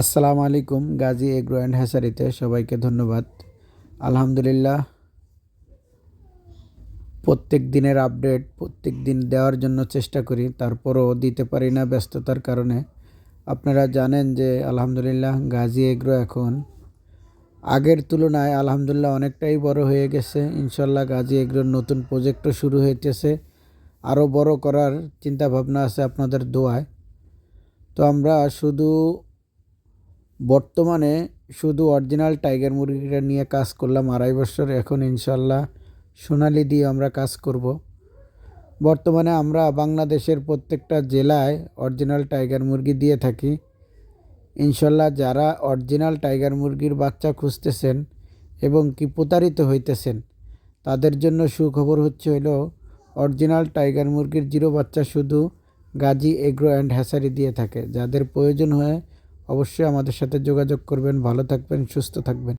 আসসালামু আলাইকুম, Gazi agro and হ্যাসারিতে সবাইকে ধন্যবাদ। আলহামদুলিল্লাহ, প্রত্যেক দিনের আপডেট, প্রত্যেক দিন দেওয়ার জন্য চেষ্টা করি, তারপরও দিতে পারি না ব্যস্ততার কারণে। আপনারা জানেন যে আলহামদুলিল্লাহ গাজী এগ্রো এখন আগের তুলনায় আলহামদুলিল্লাহ অনেকটাই বড় হয়ে গেছে। ইনশাল্লাহ গাজী এগ্রোর নতুন প্রজেক্টও শুরু হইতেছে। আরও বড় করার চিন্তা ভাবনা আছে আপনাদের দোয়ায়। তো আমরা শুধু বর্তমানে শুধু অরিজিনাল টাইগার মুরগিটা নিয়ে কাজ করলাম আড়াই বছর, এখন ইনশাল্লাহ সোনালি দিয়ে আমরা কাজ করব। বর্তমানে আমরা বাংলাদেশের প্রত্যেকটা জেলায় অরিজিনাল টাইগার মুরগি দিয়ে থাকি। ইনশাল্লাহ যারা অরিজিনাল টাইগার মুরগির বাচ্চা খুঁজতেছেন এবং কি প্রতারিত হইতেছেন, তাদের জন্য সুখবর হচ্ছে হলো অরিজিনাল টাইগার মুরগির জিরো বাচ্চা শুধু গাজী এগ্রো অ্যান্ড হ্যাসারি দিয়ে থাকে। যাদের প্রয়োজন হয় অবশ্যই আমাদের সাথে যোগাযোগ করবেন ভালো থাকবেন সুস্থ থাকবেন।